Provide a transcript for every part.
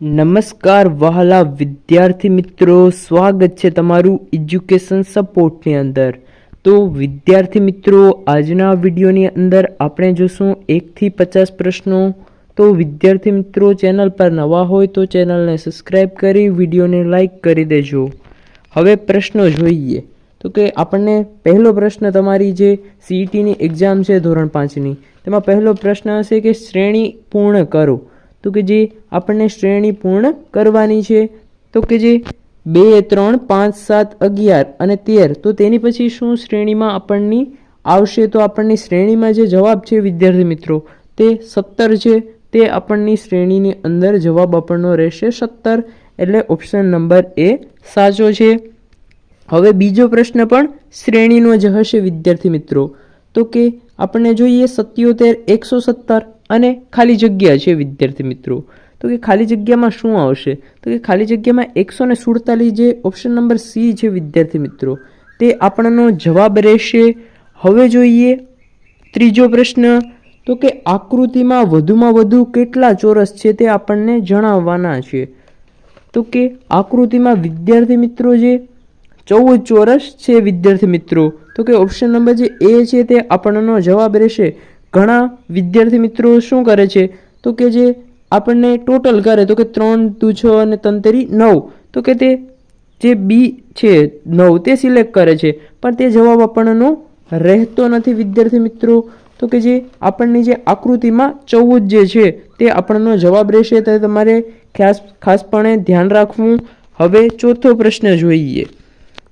નમસ્કાર વહાલા વિદ્યાર્થી મિત્રો, સ્વાગત છે તમારું એજ્યુકેશન સપોર્ટની અંદર. તો વિદ્યાર્થી મિત્રો, આજના વિડીયોની અંદર આપણે જોશું એકથી પચાસ પ્રશ્નો. તો વિદ્યાર્થી મિત્રો, ચેનલ પર નવા હોય તો ચેનલને સબસ્ક્રાઈબ કરી, વિડીયોને લાઈક કરી દેજો. હવે પ્રશ્નો જોઈએ. તો કે આપણને પહેલો પ્રશ્ન તમારી જે સીઈટીની એક્ઝામ છે ધોરણ પાંચની તેમાં પહેલો પ્રશ્ન હશે કે શ્રેણી પૂર્ણ કરો. તો કે જે આપણને શ્રેણી પૂર્ણ કરવાની છે, તો કે જે બે, ત્રણ, પાંચ, સાત, અગિયાર અને તેર, તો તેની પછી શું શ્રેણીમાં આપણની આવશે? તો આપણની શ્રેણીમાં જે જવાબ છે, વિદ્યાર્થી મિત્રો, તે સત્તર છે. તે આપણની શ્રેણીની અંદર જવાબ આપણનો રહેશે સત્તર, એટલે ઓપ્શન નંબર એ સાચો છે. હવે બીજો પ્રશ્ન પણ શ્રેણીનો જ હશે, વિદ્યાર્થી મિત્રો. તો કે આપણને જોઈએ સત્યોતેર, એકસો સત્તર. અને ખાલી જગ્યા છે, વિદ્યાર્થી મિત્રો. તો કે ખાલી જગ્યામાં શું આવશે? તો કે ખાલી જગ્યામાં એકસો ને સુડતાલીસ જે ઓપ્શન નંબર સી છે, વિદ્યાર્થી મિત્રો, તે આપણનો જવાબ રહેશે. હવે જોઈએ ત્રીજો પ્રશ્ન. તો કે આકૃતિમાં વધુમાં વધુ કેટલા ચોરસ છે તે આપણને જણાવવાના છે. તો કે આકૃતિમાં વિદ્યાર્થી મિત્રો જે ચૌદ ચોરસ છે, વિદ્યાર્થી મિત્રો, તો કે ઓપ્શન નંબર જે એ છે તે આપણનો જવાબ રહેશે. ઘણા વિદ્યાર્થી મિત્રો શું કરે છે? તો કે જે આપણને ટોટલ કરે, તો કે ત્રણ, દુ, છ અને તંતરી નવ. તો કે તે જે બી છે, નવ, તે સિલેક્ટ કરે છે. પણ તે જવાબ આપણનો રહેતો નથી વિદ્યાર્થી મિત્રો. તો કે જે આપણની જે આકૃતિમાં ચૌદ જે છે, તે આપણનો જવાબ રહેશે. તે તમારે ખાસ, ખાસપણે ધ્યાન રાખવું. હવે ચોથો પ્રશ્ન જોઈએ.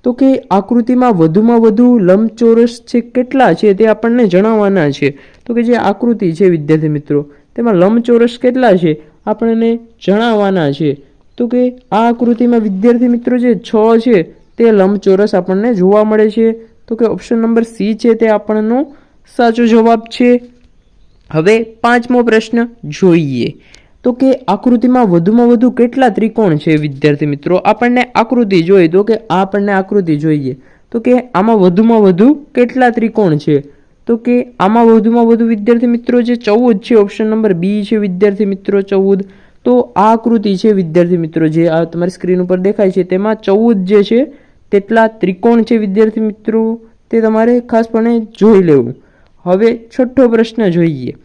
તો કે આકૃતિમાં વધુમાં વધુ લંબચોરસ છે કેટલા છે તે આપણને જણાવવાના છે. તો કે જે આકૃતિ છે, વિદ્યાર્થી મિત્રો, તેમાં લંબચોરસ કેટલા છે? આપણને જણાવવાના છે. તો કે આ આકૃતિમાં વિદ્યાર્થી મિત્રો જે છ છે, તે લંબચોરસ આપણને જોવા મળે છે. તો કે ઓપ્શન નંબર સી છે, તે આપણનો સાચો જવાબ છે. હવે પાંચમો પ્રશ્ન જોઈએ. તો કે આકૃતિમાં વધુમાં વધુ કેટલા ત્રિકોણ છે, વિદ્યાર્થી મિત્રો? આપણને આકૃતિ જોઈએ તો કે આપણને આકૃતિ જોઈએ. તો કે આમાં વધુમાં વધુ કેટલા ત્રિકોણ છે? તો કે આમાં વધુમાં વધુ વિદ્યાર્થી મિત્રો જે ચૌદ છે ઓપ્શન નંબર બી છે, વિદ્યાર્થી મિત્રો ચૌદ. તો આ આકૃતિ છે વિદ્યાર્થી મિત્રો જે આ તમારી સ્ક્રીન ઉપર દેખાય છે, તેમાં ચૌદ જે છે, તેટલા ત્રિકોણ છે વિદ્યાર્થી મિત્રો. તે તમારે ખાસપણે જોઈ લેવું. હવે છઠ્ઠો પ્રશ્ન જોઈએ.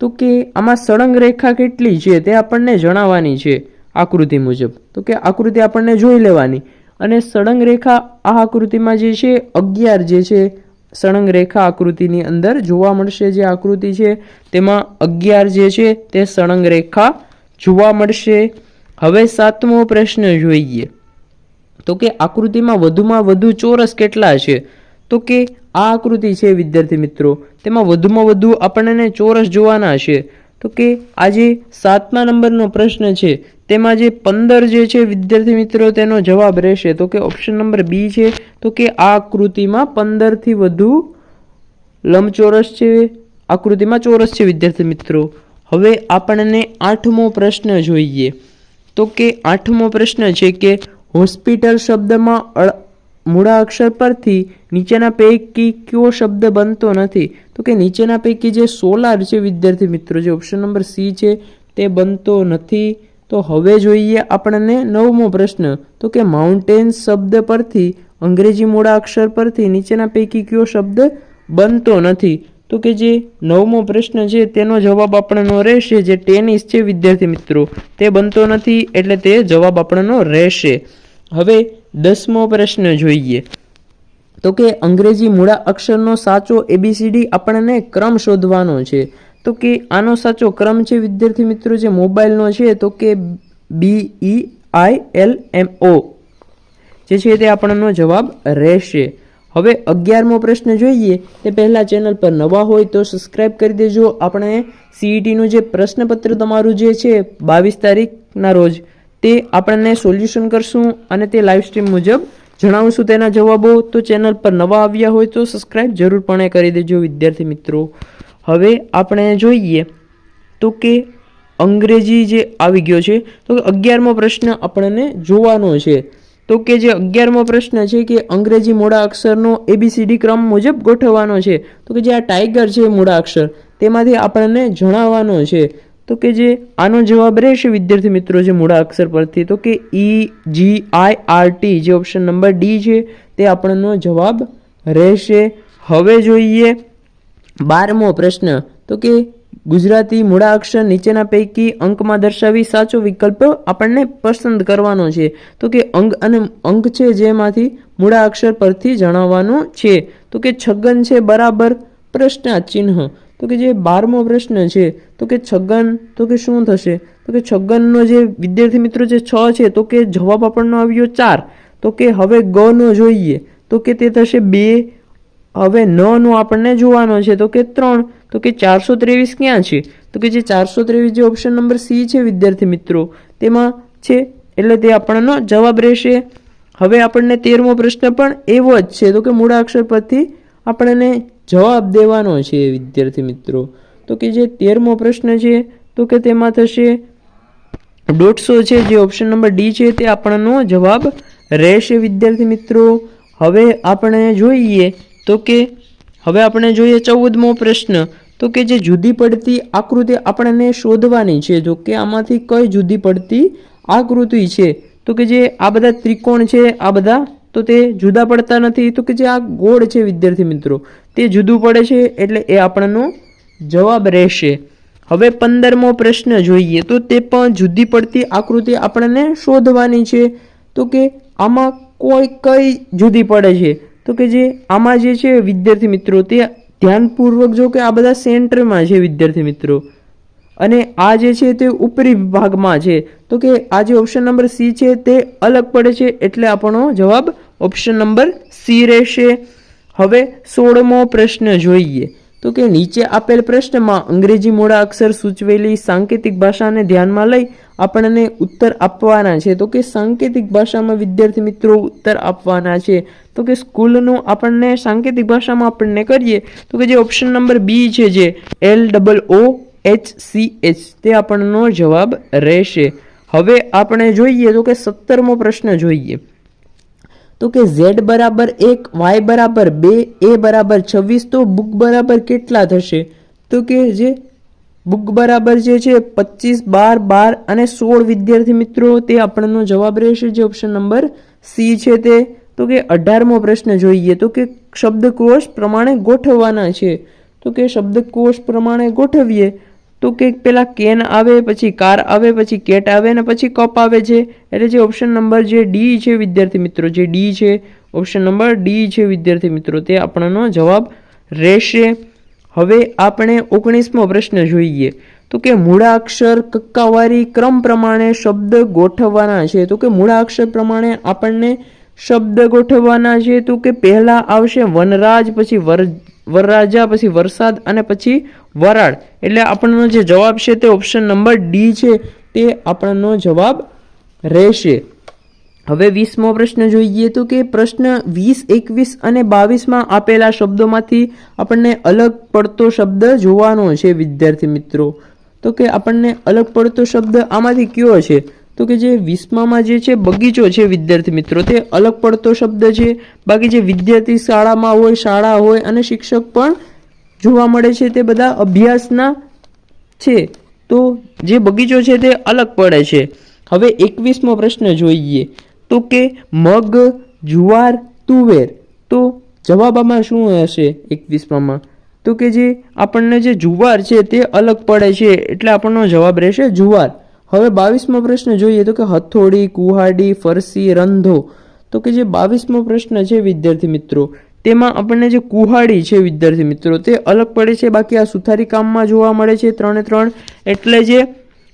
તો કે આમાં સળંગ રેખા કેટલી છે તે આપણને જણાવવાની છે આકૃતિ મુજબ. તો કે આકૃતિ આપણને જોઈ લેવાની. અને સળંગ રેખા આ આકૃતિમાં જે છે, અગિયાર જે છે સળંગ રેખા આકૃતિની અંદર જોવા મળશે જે આકૃતિ છે, તેમાં અગિયાર જે છે, તે સળંગ રેખા જોવા મળશે. હવે સાતમો પ્રશ્ન જોઈએ. તો કે આકૃતિમાં વધુમાં વધુ ચોરસ કેટલા છે? તો કે આ આકૃતિ છે, વિદ્યાર્થી મિત્રો, તેમાં વધુમાં વધુ આપણને ચોરસ જોવાના છે. તો કે આજે સાતમા નંબરનો પ્રશ્ન છે, તેમાં જે પંદર જે છે વિદ્યાર્થી મિત્રો, તેનો જવાબ રહેશે. તો કે ઓપ્શન નંબર બી છે, તો કે આ આકૃતિમાં પંદરથી વધુ લંબચોરસ છે, આકૃતિમાં ચોરસ છે વિદ્યાર્થી મિત્રો. હવે આપણને આઠમો પ્રશ્ન જોઈએ. તો કે આઠમો પ્રશ્ન છે કે હોસ્પિટલ શબ્દમાં અળ મૂળાક્ષર પરથી નીચેના પૈકી કયો શબ્દ બનતો નથી? તો કે નીચેના પૈકી જે સોલાર છે, વિદ્યાર્થી મિત્રો, જે ઓપ્શન નંબર સી છે, તે બનતો નથી. તો હવે જોઈએ આપણને નવમો પ્રશ્ન. તો કે માઉન્ટેન શબ્દ પરથી, અંગ્રેજી મૂળા અક્ષર પરથી નીચેના પૈકી કયો શબ્દ બનતો નથી? તો કે જે નવમો પ્રશ્ન છે, તેનો જવાબ આપણનો રહેશે જે ટેનિસ છે, વિદ્યાર્થી મિત્રો. તે બનતો નથી, એટલે તે જવાબ આપણનો રહેશે. હવે દસમો પ્રશ્ન જોઈએ. તો કે અંગ્રેજી મૂળા અક્ષરનો સાચો એબીસીડી આપણને ક્રમ શોધવાનો છે. તો કે આનો સાચો ક્રમ છે વિદ્યાર્થી મિત્રો જે મોબાઈલનો છે તો કે બી ઈ આઈ એલ એમ ઓ જે છે તે આપણનો જવાબ રહેશે. હવે અગિયારમો પ્રશ્ન જોઈએ. તે પહેલાં ચેનલ પર નવા હોય તો સબસ્ક્રાઈબ કરી દેજો. આપણે સીઈટીનું જે પ્રશ્નપત્ર તમારું જે છે, બાવીસ તારીખના રોજ તે આપણને સોલ્યુશન કરશું અને તે લાઈવ સ્ટ્રીમ મુજબ જણાવશું તેના જવાબો. તો ચેનલ પર નવા આવ્યા હોય તો સબસ્ક્રાઈબ જરૂરપણે કરી દેજો, વિદ્યાર્થી મિત્રો. હવે આપણે જોઈએ તો કે અંગ્રેજી જે આવી ગયો છે, તો અગિયારમો પ્રશ્ન આપણને જોવાનો છે. તો કે જે અગિયારમો પ્રશ્ન છે કે અંગ્રેજી મોડા અક્ષરનો એબીસીડી ક્રમ મુજબ ગોઠવવાનો છે, તો કે જે આ ટાઈગર છે મોડા અક્ષર, તેમાંથી આપણને જણાવવાનો છે. તો કે જે આનો જવાબ રહેશે, વિદ્યાર્થી મિત્રો, જે મૂળાક્ષર પરથી, તો કે E G I R T જે ઓપ્શન નંબર ડી છે, તે આપણનો જવાબ રહેશે. હવે જોઈએ બારમો પ્રશ્ન, તો કે ગુજરાતી મૂળા અક્ષર નીચેના પૈકી અંકમાં દર્શાવી સાચો વિકલ્પ આપણને પસંદ કરવાનો છે. તો કે અંગ અને અંક છે જેમાંથી મૂળા અક્ષર પરથી જણાવવાનું છે. તો કે છગન છે બરાબર પ્રશ્નાર્થ ચિહ્ન તો કે જે બારમો પ્રશ્ન છે તો કે છગન તો કે શું થશે તો કે છગનનો જે વિદ્યાર્થી મિત્રો જે છ છે તો કે જવાબ આપણનો આવ્યો ચાર તો કે હવે ગનો જોઈએ તો કે તે થશે બે હવે નનો આપણને જોવાનો છે તો કે ત્રણ તો કે ચારસો ત્રેવીસ ક્યાં છે તો કે જે ચારસો ત્રેવીસ જે ઓપ્શન નંબર સી છે વિદ્યાર્થી મિત્રો તેમાં છે એટલે તે આપણનો જવાબ રહેશે હવે આપણને તેરમો પ્રશ્ન પણ એવો જ છે તો કે મૂળાક્ષર પરથી આપણને જવાબ દેવાનો છે, વિદ્યાર્થી મિત્રો. તો કે જે તેરમો પ્રશ્ન છે, તો કે તેમાં થશે, દોઢસો છે, જે ઓપ્શન નંબર ડી છે, તે આપણનો જવાબ રહેશે, વિદ્યાર્થી મિત્રો. હવે આપણે જોઈએ, તો કે, હવે આપણે જોઈએ ચૌદમો પ્રશ્ન. તો કે જે જુદી પડતી આકૃતિ આપણને શોધવાની છે, જો કે આમાંથી કઈ જુદી પડતી આકૃતિ છે? તો કે જે આ બધા ત્રિકોણ છે, આ બધા, તો તે જુદા પડતા નથી. તો કે જે આ ગોળ છે, વિદ્યાર્થી મિત્રો તે જુદું પડે છે એટલે એ આપણનો જવાબ રહેશે. હવે પંદરમો પ્રશ્ન જોઈએ તો તે પણ જુદી પડતી આકૃતિ આપણને શોધવાની છે. તો કે આમાં કોઈ કઈ જુદી પડે છે? તો કે જે આમાં જે છે વિદ્યાર્થી મિત્રો તે ધ્યાનપૂર્વક જો કે આ બધા સેન્ટરમાં છે વિદ્યાર્થી મિત્રો. અને આ જે છે તે ઉપરી વિભાગમાં છે. તો કે આ જે ઓપ્શન નંબર સી છે તે અલગ પડે છે એટલે આપણો જવાબ ઓપ્શન નંબર સી રહેશે. હવે સોળમો પ્રશ્ન જોઈએ. તો કે નીચે આપેલ પ્રશ્નમાં અંગ્રેજી મૂળા અક્ષર સૂચવેલી સાંકેતિક ભાષાને ધ્યાનમાં લઈ આપણને ઉત્તર આપવાના છે. તો કે સાંકેતિક ભાષામાં વિદ્યાર્થી મિત્રો ઉત્તર આપવાના છે. તો કે સ્કૂલનું આપણને સાંકેતિક ભાષામાં આપણને કરીએ, તો કે જે ઓપ્શન નંબર બી છે જે L double O H C H તે આપણનો જવાબ રહેશે. હવે આપણે જોઈએ તો કે સત્તરમો પ્રશ્ન જોઈએ. તો કે ઝેડ બરાબર એક વાય બરાબર બે એ બરાબર છવ્વીસ, તો બુક બરાબર કેટલા થશે? તો કે જે બુક બરાબર જે છે પચીસ, બાર બાર અને સોળ વિદ્યાર્થી મિત્રો, તે આપણનો જવાબ રહેશે જે ઓપ્શન નંબર સી છે તે. તો કે અઢારમો પ્રશ્ન જોઈએ, તો કે શબ્દકોશ પ્રમાણે ગોઠવવાના છે. તો કે શબ્દકોશ પ્રમાણે ગોઠવીએ તો કે પેલા કેન આવે, પછી કાર આવે, પછી કેટ આવે ને પછી કપ આવે છે. એટલે જે ઓપ્શન નંબર જે ડી છે વિદ્યાર્થી મિત્રો, જે ડી છે ઓપ્શન નંબર ડી છે વિદ્યાર્થી મિત્રો, તે આપણનો જવાબ રહેશે. હવે આપણે ઓગણીસમો પ્રશ્ન જોઈએ. તો કે મૂળાક્ષર કક્કાવારી ક્રમ પ્રમાણે શબ્દ ગોઠવવાના છે. તો કે મૂળાક્ષર પ્રમાણે આપણને શબ્દ ગોઠવવાના છે તો કે પહેલાં આવશે વનરાજ, પછી વર, વરરાજા, પછી વરસાદ અને પછી વરાળ. એટલે આપણનો જે જવાબ છે તે ઓપ્શન નંબર ડી છે. તે આપણનો જવાબ રહેશે. હવે વીસમો પ્રશ્ન જોઈએ તો કે પ્રશ્ન વીસ, એકવીસ અને બાવીસમાં આપેલા શબ્દોમાંથી આપણને અલગ પડતો શબ્દ જોવાનો છે, વિદ્યાર્થી મિત્રો. તો કે આપણને અલગ પડતો શબ્દ આમાંથી કયો છે? તો કે જે વિસ્મામાં જે છે, બગીચો છે, વિદ્યાર્થી મિત્રો, તે અલગ પડતો શબ્દ છે. બાકી જે વિદ્યાર્થી શાળામાં હોય, શાળા હોય અને શિક્ષક પણ જોવા મળે છે તે બધા અભ્યાસના છે. તો જે બગીચો છે તે અલગ પડે છે. હવે એકવીસમો પ્રશ્ન જોઈએ. તો કે મગ, જુવાર, તુવેર. તો જવાબ આમાં શું હશે એકવીસમાં તો કે જે આપણને જે જુવાર છે તે અલગ પડે છે, એટલે આપણનો જવાબ રહેશે જુવાર. હવે બાવીસમો પ્રશ્ન જોઈએ તો કે હથોડી, કુહાડી, ફરસી, રંધો, તો કે જે બાવીસમો પ્રશ્ન છે વિદ્યાર્થી મિત્રો, તેમાં આપણને જે કુહાડી છે વિદ્યાર્થી મિત્રો, તે અલગ પડે છે. બાકી આ સુથારી કામમાં જોવા મળે છે ત્રણે ત્રણ. એટલે જે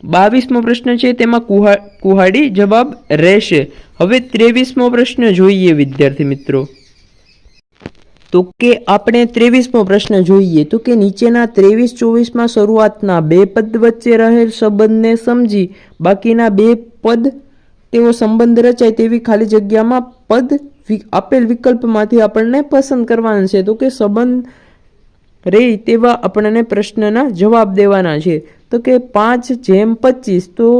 બાવીસમો પ્રશ્ન છે તેમાં કુહા, કુહાડી જવાબ રહેશે. હવે ત્રેવીસમો પ્રશ્ન જોઈએ વિદ્યાર્થી મિત્રો. તો કે આપણે ત્રેવીસમો પ્રશ્ન જોઈએ તો કે નીચેના ત્રેવીસ ચોવીસમાં શરૂઆતના બે પદ વચ્ચે રહેલ સંબંધને સમજી બાકીના બે પદ તેવો સંબંધ રચાય તેવી ખાલી જગ્યામાં પદ આપેલ વિકલ્પમાંથી આપણને પસંદ કરવાના છે. તો કે સંબંધ રે તેવા આપણને પ્રશ્નના જવાબ દેવાના છે. તો કે પાંચ જેમ પચીસ તો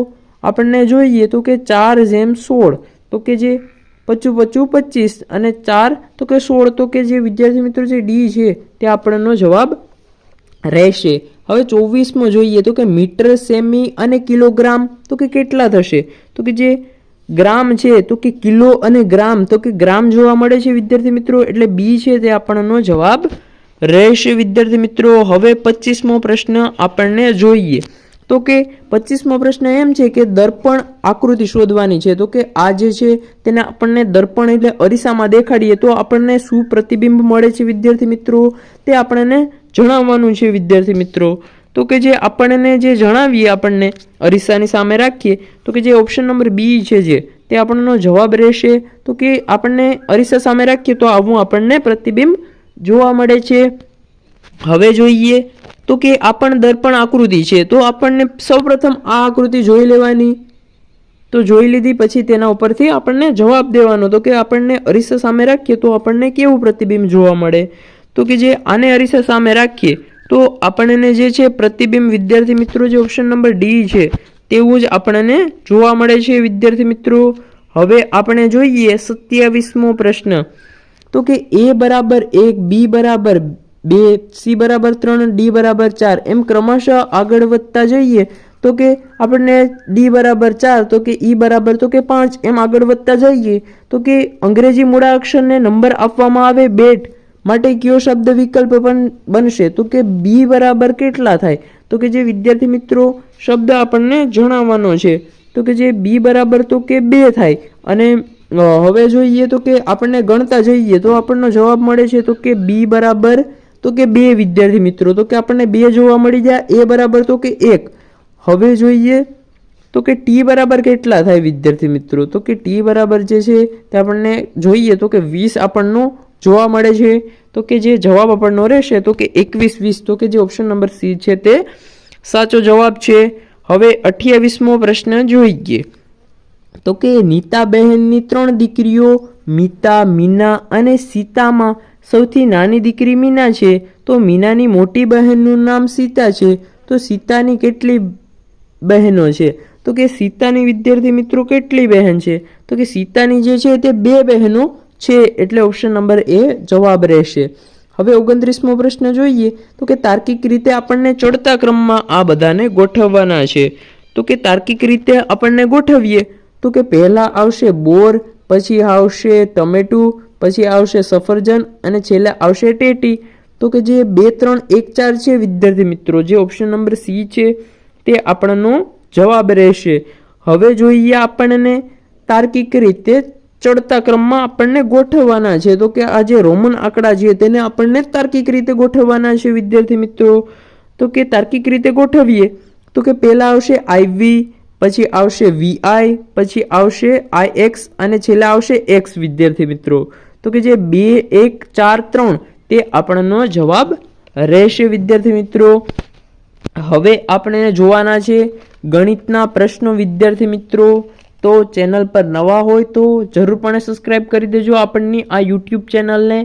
આપણને જોઈએ તો કે ચાર જેમ સોળ. તો કે જે પચું પચું પચીસ અને ચાર, તો કે સોળ, તો કે જે વિદ્યાર્થી મિત્રો જે ડી છે, તે આપણનો જવાબ રહેશે. હવે ચોવીસમો જોઈએ, તો કે મીટર, સેમી અને કિલોગ્રામ, તો કે કેટલા થશે? તો કે જે ગ્રામ છે, તો કે કિલો અને ગ્રામ, તો કે ગ્રામ જોવા મળે છે વિદ્યાર્થી મિત્રો, એટલે બી છે તે આપણનો જવાબ રહેશે વિદ્યાર્થી મિત્રો. હવે પચીસમો પ્રશ્ન આપણને જોઈએ. તો કે પચીસમો પ્રશ્ન એમ છે કે દર્પણ આકૃતિ શોધવાની છે. તો કે આ જે છે તેને આપણને દર્પણ એટલે અરીસામાં દેખાડીએ તો આપણને શું પ્રતિબિંબ મળે છે વિદ્યાર્થી મિત્રો? તે આપણને જણાવવાનું છે વિદ્યાર્થી મિત્રો. તો કે જે આપણને જે જણાવીએ આપણને અરીસાની સામે રાખીએ, તો કે જે ઓપ્શન નંબર બી છે જે, તે આપણનો જવાબ રહેશે. તો કે આપણને અરીસા સામે રાખીએ તો આવું આપણને પ્રતિબિંબ જોવા મળે છે. હવે જોઈએ તો કે આ પણ દર્પણ આકૃતિ છે, તો આપણને સૌપ્રથમ આ આકૃતિ જોઈ લેવાની. તો જોઈ લીધી, પછી તેના ઉપરથી આપણને જવાબ દેવાનો. તો કે આપણને અરીસા સામે રાખીએ તો આપણને કેવું પ્રતિબિંબ જોવા મળે? તો કે જે આને અરીસા સામે રાખીએ, તો આપણને જે છે પ્રતિબિંબ વિદ્યાર્થી મિત્રો જે ઓપ્શન નંબર ડી છે, તેવું જ આપણને જોવા મળે છે વિદ્યાર્થી મિત્રો. હવે આપણે જોઈએ સત્યાવીસમો પ્રશ્ન. તો કે એ બરાબર એક બી બરાબર બે સી બરાબર ત્રણ ડી બરાબર ચાર એમ ક્રમશઃ આગળ વધતા જઈએ તો કે આપણને ડી બરાબર ચાર તો કે ઈ બરાબર તો કે પાંચ એમ આગળ વધતા જઈએ તો કે અંગ્રેજી મૂળાક્ષરને નંબર આપવામાં આવે બેટ માટે કયો શબ્દ વિકલ્પ પણ બનશે તો કે બી બરાબર કેટલા થાય તો કે જે વિદ્યાર્થી મિત્રો શબ્દ આપણને જણાવવાનો છે તો કે જે બી બરાબર તો કે બે થાય અને હવે જોઈએ તો કે આપણને ગણતા જઈએ તો આપણનો જવાબ મળે છે તો કે બી બરાબર તો કે બે વિદ્યાર્થી મિત્રો તો કે આપણને બે જોવા મળી જાય એ બરાબર તો કે એક હવે જોઈએ તો કે ટી બરાબર કેટલા થાય વિદ્યાર્થી મિત્રો તો કે ટી બરાબર જે છે તે આપણને જોઈએ તો કે વીસ આપણનો જોવા મળે છે તો કે જે જવાબ આપણનો રહેશે તો કે એકવીસ વીસ તો કે જે ઓપ્શન નંબર સી છે તે સાચો જવાબ છે હવે અઠ્યાવીસમો પ્રશ્ન જોઈએ તો કે નીતાબહેનની ત્રણ દીકરીઓ મીતા મીના અને સીતામાં સૌથી નાની દીકરી મીના છે, તો મીનાની મોટી બહેનનું નામ સીતા છે, તો સીતાની કેટલી બહેનો છે? તો કે સીતાની વિદ્યાર્થી મિત્રો કેટલી બહેન છે? તો કે સીતાની જે છે તે બે બહેનો છે, એટલે ઓપ્શન નંબર એ જવાબ રહેશે. હવે ઓગણત્રીસમો પ્રશ્ન જોઈએ, તો કે તાર્કિક રીતે આપણને ચડતા ક્રમમાં આ બધાને ગોઠવવાના છે. તો કે તાર્કિક રીતે આપણને ગોઠવીએ, તો કે પહેલાં આવશે બોર, પછી આવશે ટમેટું પછી આવશે સફરજન અને છેલ્લે આવશે ટેટી. તો કે જે બે, ત્રણ, એક, ચાર છે વિદ્યાર્થી મિત્રો, જે ઓપ્શન નંબર સી છે તે આપણનો જવાબ રહેશે. હવે જોઈએ આપણને તાર્કિક રીતે ચડતા ક્રમમાં આપણને ગોઠવવાના છે. તો કે આ જે રોમન આંકડા છે તેને આપણને તાર્કિક રીતે ગોઠવવાના છે વિદ્યાર્થી મિત્રો. તો કે તાર્કિક રીતે ગોઠવીએ. તો કે પહેલાં આવશે આઈવી પછી આવશે વીઆઈ પછી આવશે આઈ એક્સ અને છેલ્લા આવશે એક્સ વિદ્યાર્થી મિત્રો. તો કે જે બે, એક, ચાર, ત્રણ, તે આપણનો જવાબ રહેશે, વિદ્યાર્થી મિત્રો. હવે આપણે જોવાના છે ગણિતના પ્રશ્નો, વિદ્યાર્થી મિત્રો. તો ચેનલ પર નવા હોય તો જરૂરપણે સબસ્ક્રાઈબ કરી દેજો આપણની આ યુટ્યુબ ચેનલને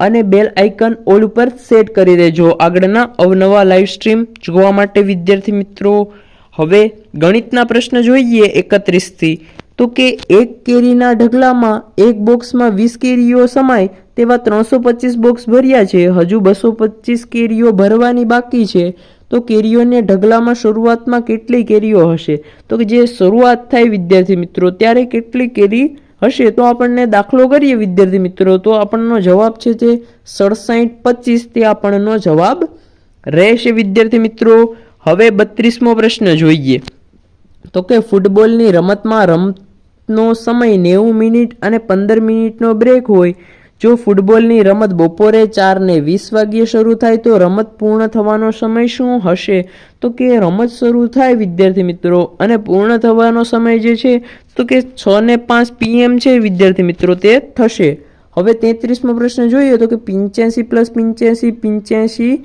અને બેલ આઇકન ઓલ ઉપર સેટ કરી દેજો. આગળના અવનવા લાઈવ સ્ટ્રીમ જોવા માટે વિદ્યાર્થી મિત્રો. હવે ગણિતના પ્રશ્ન જોઈએ એકત્રીસથી. તો કે એક કેરીના ઢગલામાં એક બોક્સમાં વીસ કેરીઓ સમાય તેવા ત્રણસો પચીસ બોક્સ ભર્યા છે. હજુ બસો પચીસ કેરીઓ ભરવાની બાકી છે. તો કેરીઓને ઢગલામાં શરૂઆતમાં કેટલી કેરીઓ હશે? તો કે જે શરૂઆત થાય વિદ્યાર્થી મિત્રો, ત્યારે કેટલી કેરી હશે? તો આપણને દાખલો કરીએ વિદ્યાર્થી મિત્રો. તો આપણનો જવાબ છે તે સડસાઠ પચીસ તે આપણનો જવાબ રહેશે વિદ્યાર્થી મિત્રો. હવે બત્રીસમો પ્રશ્ન જોઈએ. તો કે ફૂટબોલની રમતમાં રમતનો સમય નેવું મિનિટ અને પંદર મિનિટનો બ્રેક હોય. જો ફૂટબોલની રમત બપોરે ચારને વીસ વાગ્યે શરૂ થાય તો રમત પૂર્ણ થવાનો સમય શું હશે? તો કે રમત શરૂ થાય, વિદ્યાર્થી મિત્રો, અને પૂર્ણ થવાનો સમય જે છે, તો કે છ ને પાંચ પીએમ છે, વિદ્યાર્થી મિત્રો, તે થશે. હવે તેત્રીસમો પ્રશ્ન જોઈએ તો કે પંચ્યાસી પ્લસ પિંચ્યાસી પિંચ્યાસી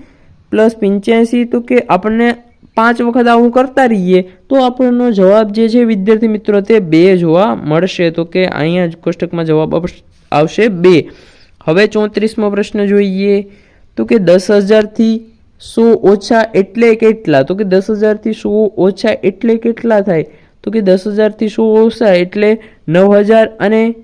પ્લસ પંચ્યાસી, તો કે આપણને પાંચ વખત આવું કરતા રહીએ, તો આપણનો જવાબ જે છે વિદ્યાર્થી મિત્રો તે બે જોવા મળશે. તો કે અહીંયા જ કોષ્ટકમાં જવાબ આવશ- બે. હવે ચોત્રીસમો પ્રશ્ન જોઈએ. તો કે દસ હજારથી સો ઓછા એટલે કેટલા? તો કે દસ હજારથી સો ઓછા એટલે કેટલા થાય? તો કે દસ હજારથી સો ઓછા એટલે નવ હજાર અને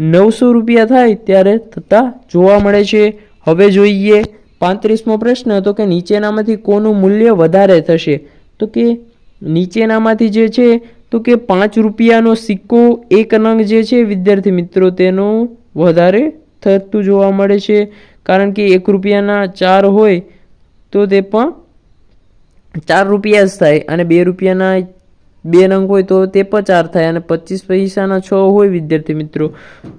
નવસો રૂપિયા થાય ત્યારે થતાં જોવા મળે છે. હવે જોઈએ. પાંત્રીસમો પ્રશ્ન તો કે નીચેનામાંથી કોનું મૂલ્ય વધારે થશે? તો કે નીચેનામાંથી જે છે, તો કે પાંચ રૂપિયાનો સિક્કો, એક નંગ જે છે, વિદ્યાર્થી મિત્રો, તેનો વધારે થતું જોવા મળે છે. કારણ કે એક રૂપિયાના ચાર હોય, તો તે પણ ચાર રૂપિયા જ થાય અને બે રૂપિયાના બે અંક હોય તો તે પચાર થાય અને પચીસ પૈસાના છ હોય, વિદ્યાર્થી મિત્રો.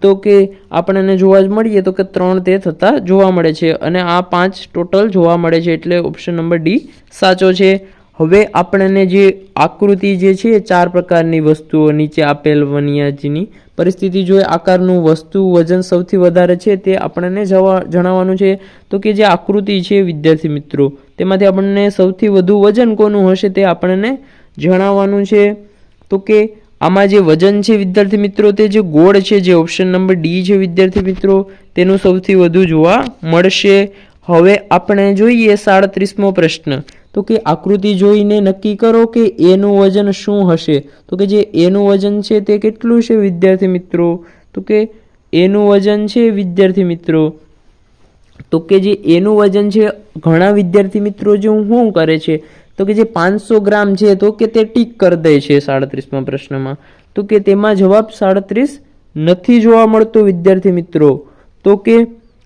તો કે આપણને જોવા જ મળીએ તો કે ત્રણ તે થતાં જોવા મળે છે અને આ પાંચ ટોટલ જોવા મળે છે એટલે ઓપ્શન નંબર ડી સાચો છે. હવે આપણને જે આકૃતિ જે છે ચાર પ્રકારની વસ્તુઓ નીચે આપેલ વનિયાજીની પરિસ્થિતિ જોઈએ આકારનું વસ્તુ વજન સૌથી વધારે છે તે આપણને જણાવવાનું છે. તો કે જે આકૃતિ છે વિદ્યાર્થી મિત્રો, તેમાંથી આપણને સૌથી વધુ વજન કોનું હશે તે આપણને જણાવવાનું છે. તો કે આમાં જે વજન છે વિદ્યાર્થી મિત્રો, તે જે ગોળ છે, જે ઓપ્શન નંબર ડી છે વિદ્યાર્થી મિત્રો, તેનું સૌથી વધુ જોવા મળશે. હવે આપણે જોઈએ સાડત્રીસમો પ્રશ્ન. તો કે આકૃતિ જોઈને નક્કી કરો કે એનું વજન શું હશે? તો કે જે એનું વજન છે તે કેટલું છે વિદ્યાર્થી મિત્રો? તો કે એનું વજન છે વિદ્યાર્થી મિત્રો. તો કે જે એનું વજન છે, ઘણા વિદ્યાર્થી મિત્રો જે શું કરે છે? તો કે જે પાંચસો ગ્રામ છે તો કે તે ટીક કરી દે છે સાડત્રીસમાં પ્રશ્નમાં. તો કે તેમાં જવાબ સાડત્રીસ નથી જોવા મળતો, વિદ્યાર્થી મિત્રો. તો કે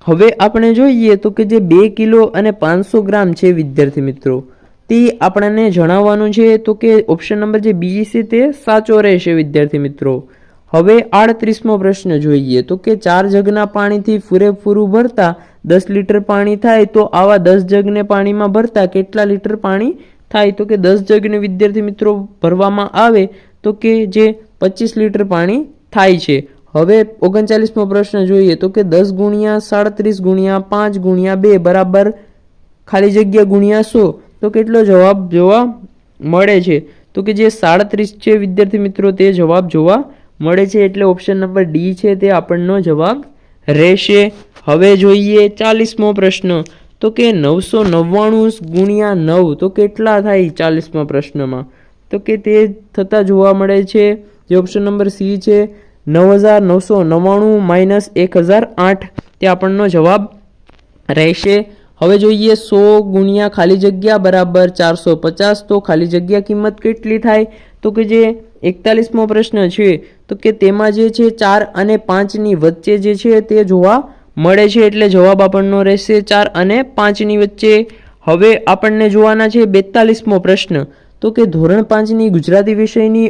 હવે આપણે જોઈએ તો કે જે બે કિલો અને પાંચસો ગ્રામ છે, વિદ્યાર્થી મિત્રો, તે આપણને જણાવવાનું છે તો કે ઓપ્શન નંબર જે બી છે તે સાચો રહેશે, વિદ્યાર્થી મિત્રો. હવે આડત્રીસમો પ્રશ્ન જોઈએ તો કે ચાર જગના પાણીથી પૂરેપૂરું ભરતા દસ લીટર પાણી થાય તો આવા દસ જગને પાણીમાં ભરતા કેટલા લીટર પાણી થાય તો કે દસ જગને વિદ્યાર્થી મિત્રો ભરવામાં આવે તો કે જે પચીસ લીટર પાણી થાય છે. હવે ઓગણચાલીસમો પ્રશ્ન જોઈએ તો કે દસ ગુણ્યા સાડત્રીસ ગુણ્યા પાંચ ગુણ્યા બે બરાબર ખાલી જગ્યા ગુણ્યા સો તો કેટલો જવાબ જોવા મળે છે? તો કે જે સાડત્રીસ છે વિદ્યાર્થી મિત્રો તે જવાબ જોવા મળે છે એટલે ઓપ્શન નંબર ડી છે તે આપણનો જવાબ રહેશે. હવે જોઈએ ચાલીસમો પ્રશ્ન. તો કે નવસો નવ્વાણું ગુણ્યા નવ, તો કેટલા થાય ચાલીસમાં પ્રશ્નમાં? તો કે તે થતાં જોવા મળે છે. જે ઓપ્શન નંબર સી છે નવ હજાર નવસો નવ્વાણું માઇનસ એક હજાર આઠ. તે આપણનો જવાબ રહેશે. હવે જોઈએ સો ગુણ્યા ખાલી જગ્યા બરાબર ચારસો પચાસ, તો ખાલી જગ્યા કિંમત કેટલી થાય? તો કે જે એકતાલીસમો પ્રશ્ન છે, તો કે તેમાં જે છે ચાર અને પાંચની વચ્ચે જે છે તે જોવા મળે છે એટલે જવાબ આપણનો રહેશે ચાર અને પાંચની વચ્ચે. હવે આપણને જોવાના છે બેતાલીસમો પ્રશ્ન. તો કે ધોરણ પાંચની ગુજરાતી વિષયની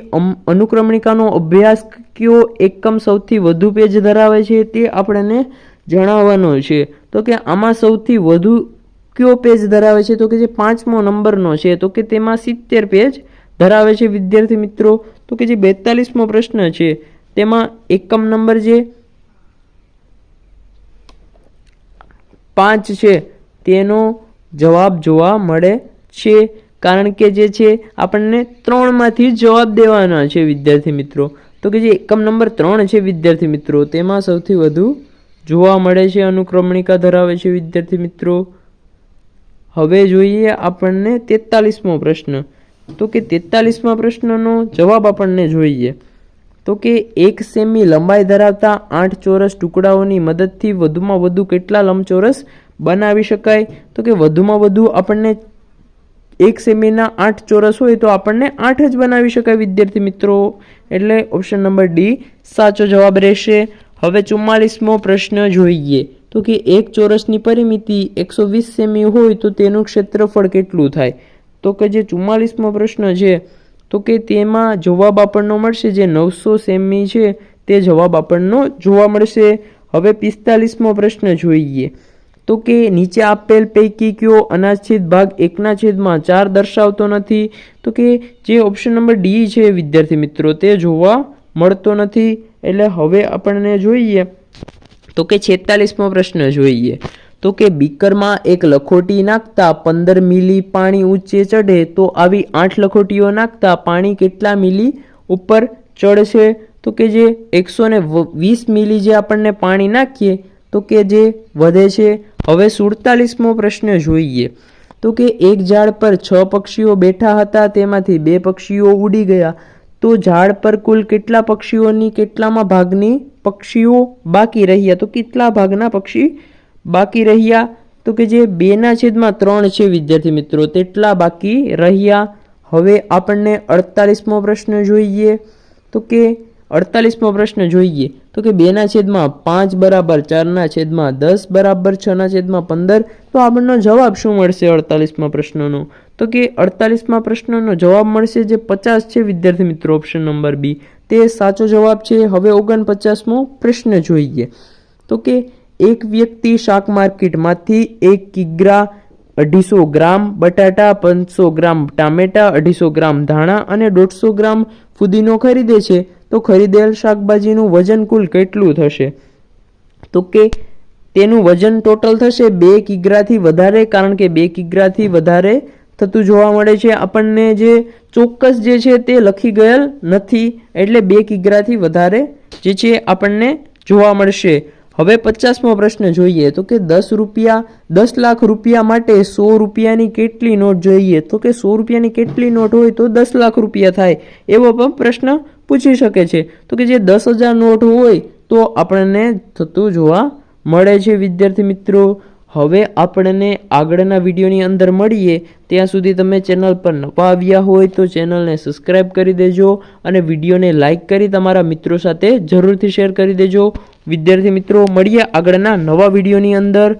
અનુક્રમણિકાનો અભ્યાસ કયો એકમ સૌથી વધુ પેજ ધરાવે છે તે આપણને જણાવવાનો છે. તો કે આમાં સૌથી વધુ કયો પેજ ધરાવે છે? તો કે જે પાંચમો નંબરનો છે, તો કે તેમાં સિત્તેર પેજ ધરાવે છે વિદ્યાર્થી મિત્રો. તો કે જે બેતાલીસમો પ્રશ્ન છે, તેમાં એકમ નંબર જે પાંચ છે, તેનો જવાબ જોવા મળે છે. કારણ કે જે છે, આપણને ત્રણમાંથી જવાબ દેવાના છે વિદ્યાર્થી મિત્રો. તો કે જે એકમ નંબર ત્રણ છે વિદ્યાર્થી મિત્રો, તેમાં સૌથી વધુ જોવા મળે છે અનુક્રમણિકા ધરાવે છે વિદ્યાર્થી મિત્રો. હવે જોઈએ આપણને તેતાલીસમો પ્રશ્ન. તો કે તેતાલીસમા પ્રશ્નનો જવાબ આપણને જોઈએ. તો કે એક સેમી લંબાઈ ધરાવતા આઠ ચોરસ ટુકડાઓની મદદથી વધુમાં વધુ કેટલા લંબચોરસ બનાવી શકાય? તો કે વધુમાં વધુ આપણને એક સેમીના આઠ ચોરસ હોય તો આપણને આઠ જ બનાવી શકાય, વિદ્યાર્થી મિત્રો. એટલે ઓપ્શન નંબર ડી સાચો જવાબ રહેશે. હવે ચુમ્માલીસમો પ્રશ્ન જોઈએ. તો કે એક ચોરસની પરિમિતિ એકસો વીસ સેમી હોય તો તેનું ક્ષેત્રફળ કેટલું થાય? તો કે જે ચુમ્માલીસમો પ્રશ્ન છે તો કે તેમાં જવાબ આપણનો મળશે જે નવસો સેમી છે, તે જવાબ આપણનો જોવા મળશે. હવે પિસ્તાલીસમો પ્રશ્ન જોઈએ. તો કે નીચે આપેલ પૈકી કયો અનાચ્છેદ ભાગ એકના છેદમાં ચાર દર્શાવતો નથી? તો કે જે ઓપ્શન નંબર ડી છે, વિદ્યાર્થી મિત્રો, તે જોવા મળતો નથી. એટલે હવે આપણને જોઈએ. તો કે છેતાલીસમો પ્રશ્ન જોઈએ. તો કે બીકરમાં એક લખોટી નાખતા પંદર મિલી પાણી ઊંચે ચઢે તો આવી આઠ લખોટીઓ નાખતા પાણી કેટલા મિલી ઉપર ચડશે? તો કે જે એકસો ને વીસ મિલી જે આપણને પાણી નાખીએ, તો કે જે વધે છે? હવે સુડતાલીસમો પ્રશ્ન જોઈએ. તો કે એક ઝાડ પર છ પક્ષીઓ બેઠા હતા, તેમાંથી બે પક્ષીઓ ઉડી ગયા. તો ઝાડ પર કુલ કેટલા પક્ષીઓની, કેટલામાં ભાગની પક્ષીઓ બાકી રહ્યા? તો કેટલા ભાગના પક્ષી બાકી રહ્યા? તો કે જે બેના છેદમાં ત્રણ છે, વિદ્યાર્થી મિત્રો, તેટલા બાકી રહ્યા. હવે આપણને અડતાલીસમો પ્રશ્ન જોઈએ. તો કે અડતાલીસમો પ્રશ્ન જોઈએ. તો કે બેના છેદમાં પાંચ બરાબર, ચારના છેદમાં દસ બરાબર, છના છેદમાં પંદર. તો આપણનો જવાબ શું મળશે અડતાલીસમા પ્રશ્નનો? તો કે અડતાલીસમા પ્રશ્નનો જવાબ મળશે જે પચાસ છે, વિદ્યાર્થી મિત્રો, ઓપ્શન નંબર બી. તે સાચો જવાબ છે. હવે ઓગણપચાસમો પ્રશ્ન જોઈએ. તો કે એક વ્યક્તિ શાક માર્કેટમાંથી એક કિગ્રા, અઢીસો ગ્રામ બટાટા, પાંચસો ગ્રામ ટામેટા, અઢીસો ગ્રામ ધાણા અને દોઢસો ગ્રામ ફુદીનો ખરીદે છે, તો ખરીદેલ શાકભાજીનું વજન કુલ કેટલું થશે? તો કે તેનું વજન ટોટલ થશે બે કિગ્રાથી વધારે, કારણ કે બે કિગ્રાથી વધારે થતું જોવા મળે છે. આપણને જે ચોક્કસ જે છે તે લખી ગયેલ નથી, એટલે બે કિગ્રાથી વધારે જે છે આપણને જોવા મળશે. હવે પચાસમો પ્રશ્ન જોઈએ તો કે દસ રૂપિયા, દસ લાખ રૂપિયા માટે સો રૂપિયાની કેટલી નોટ જોઈએ? તો કે સો રૂપિયાની કેટલી નોટ હોય તો દસ લાખ રૂપિયા થાય? એવો પણ પ્રશ્ન પૂછી શકે છે. તો કે જે દસ હજાર નોટ હોય તો આપણને થતું જોવા મળે છે, વિદ્યાર્થી મિત્રો. હવે આપણને આગળના વિડીયોની અંદર મળીએ. ત્યાં સુધી તમે ચેનલ પર નવા આવ્યા હોય તો ચેનલને સબસ્ક્રાઈબ કરી દેજો અને વિડીયોને લાઇક કરી તમારા મિત્રો સાથે જરૂરથી શેર કરી દેજો. વિદ્યાર્થી મિત્રો મળીએ આગળના નવા વિડીયોની અંદર.